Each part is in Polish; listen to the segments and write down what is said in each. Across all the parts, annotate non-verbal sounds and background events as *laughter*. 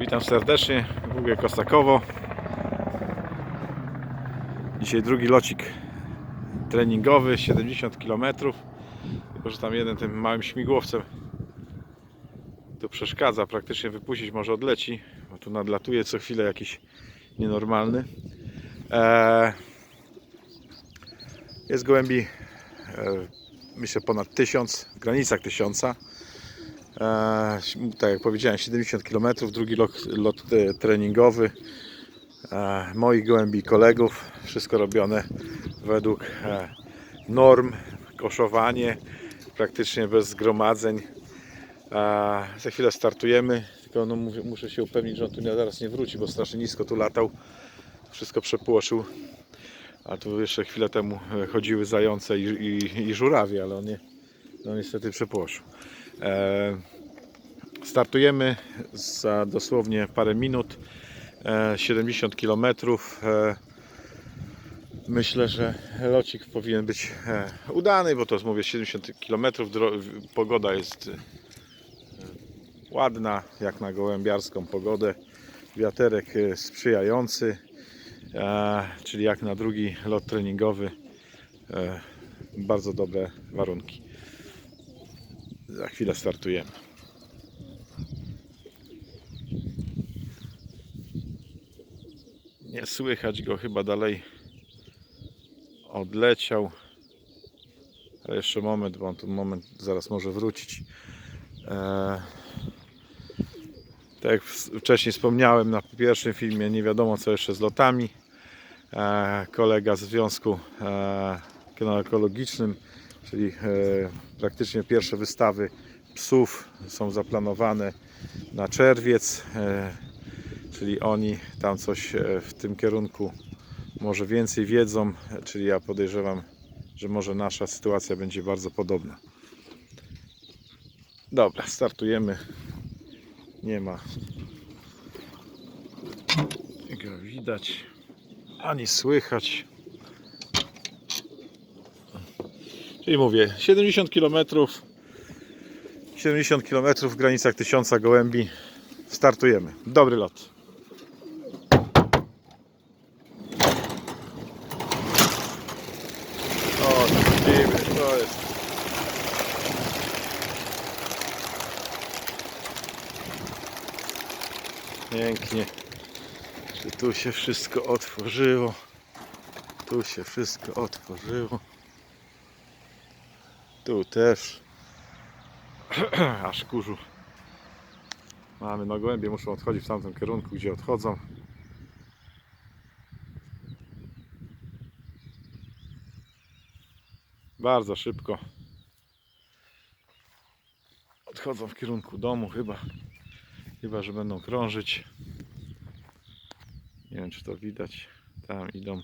Witam serdecznie, Google Kosakowo. Dzisiaj drugi locik treningowy, 70 km. Tylko, że tam jeden tym małym śmigłowcem tu przeszkadza, praktycznie wypuścić może odleci, bo tu nadlatuje co chwilę jakiś nienormalny. Eee, jest gołębi, e, myślę ponad 1000, w granicach 1000. E, tak jak powiedziałem, 70 km, drugi lot, lot e, treningowy e, moich gołębi kolegów. Wszystko robione według e, norm, koszowanie, praktycznie bez zgromadzeń. E, za chwilę startujemy, tylko no, muszę się upewnić, że on tu zaraz nie wróci, bo strasznie nisko tu latał. Wszystko przepłoszył. A tu jeszcze chwilę temu e, chodziły zające i, i, i żurawie, ale on nie, no niestety przepłoszył. E, startujemy za dosłownie parę minut. E, 70 km. E, myślę, że locik powinien być e, udany, bo to jest mówię 70 km. Pogoda jest e, ładna, jak na gołębiarską pogodę. Wiaterek e, sprzyjający, e, czyli jak na drugi lot treningowy. E, bardzo dobre warunki. Za chwilę startujemy. Nie słychać go chyba dalej. Odleciał. Ale jeszcze moment, bo on tu moment zaraz może wrócić. Eee, tak jak wcześniej wspomniałem na pierwszym filmie, nie wiadomo co jeszcze z lotami. Eee, kolega z związku eee, kynologicznym, czyli e, praktycznie pierwsze wystawy psów są zaplanowane na czerwiec, e, czyli oni tam coś e, w tym kierunku może więcej wiedzą, czyli ja podejrzewam, że może nasza sytuacja będzie bardzo podobna. Dobra, startujemy. Nie ma go widać ani słychać. Czyli mówię, 70 km 70 km w granicach 1000 gołębi. Startujemy. Dobry lot. O, to jest. Pięknie. Czy tu się wszystko otworzyło? Tu się wszystko otworzyło. Tu też. *clears throat* Aż kurzu. Mamy no gołębie muszą odchodzić w tamtym kierunku, gdzie odchodzą. Bardzo szybko. Odchodzą w kierunku domu chyba. Chyba, że będą krążyć. Nie wiem, czy to widać. Tam idą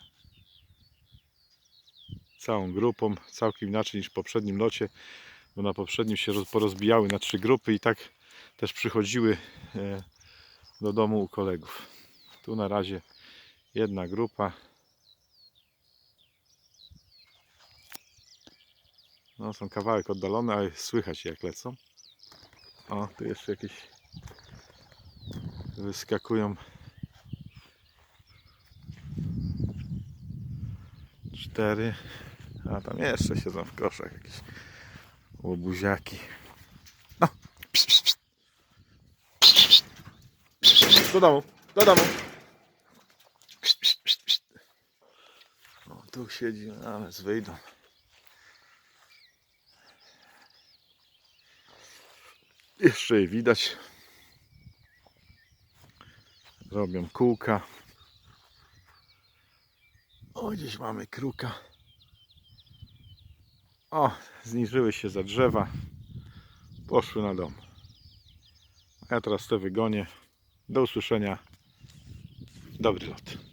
całą grupą, całkiem inaczej niż w poprzednim locie, bo na poprzednim się roz- porozbijały na trzy grupy i tak też przychodziły e, do domu u kolegów. Tu na razie jedna grupa. No, są kawałek oddalone, ale słychać jak lecą. O, tu jeszcze jakieś wyskakują cztery. A tam jeszcze siedzą w koszach jakieś łobuziaki. No. Do domu, do domu. O, tu siedzi, ale wyjdą. Jeszcze je widać. Robią kółka. O, gdzieś mamy kruka. O, zniżyły się za drzewa. Poszły na dom. A ja teraz te wygonię. Do usłyszenia. Dobry lot.